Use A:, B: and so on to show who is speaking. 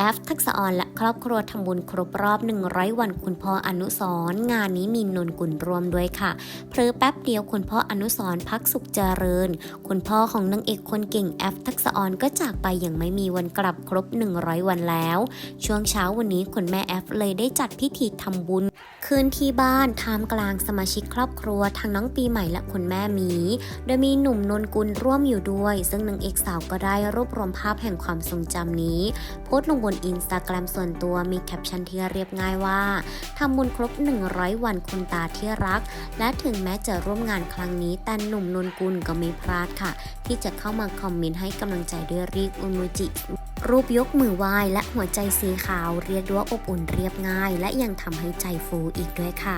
A: แอฟทักษะออนและครอบครัวทำบุญครบรอบ 100 วันคุณพ่ออนุสรงานนี้มีนนกุลรวมด้วยค่ะเพลอแป๊บเดียวคุณพ่ออนุสรพักสุขเจริญ คุณพ่อของนางเอกคนเก่งแอฟทักษะออนก็จากไปอย่างไม่มีวันกลับครบ 100 วันแล้ว ช่วงเช้าวันนี้คุณแม่แอฟเลยได้จัดพิธีทำบุญคืนที่บ้านท่ามกลางสมาชิกครอบครัวทั้งน้องปีใหม่และคุณแม่มี โดยมีหนุ่มนนกุลร่วมอยู่ด้วย ซึ่งนางเอกสาวก็ได้รวบรวมภาพแห่งความทรงจำนี้โพสต์ลงบนนอินสตาแกรมส่วนตัวมีแคปชั่นที่เรียบง่ายว่าทำบุญครบ 100 วันคุณตาที่รัก และถึงแม้จะร่วมงานครั้งนี้ แต่หนุ่มนนกุลก็ไม่พลาดค่ะ ที่จะเข้ามาคอมเมนต์ให้กำลังใจด้วยรีบอุโมจิรูปยกมือไหว้และหัวใจสีขาวเรียกได้ว่าอบอุ่นเรียบง่าย และยังทำให้ใจฟูอีกด้วยค่ะ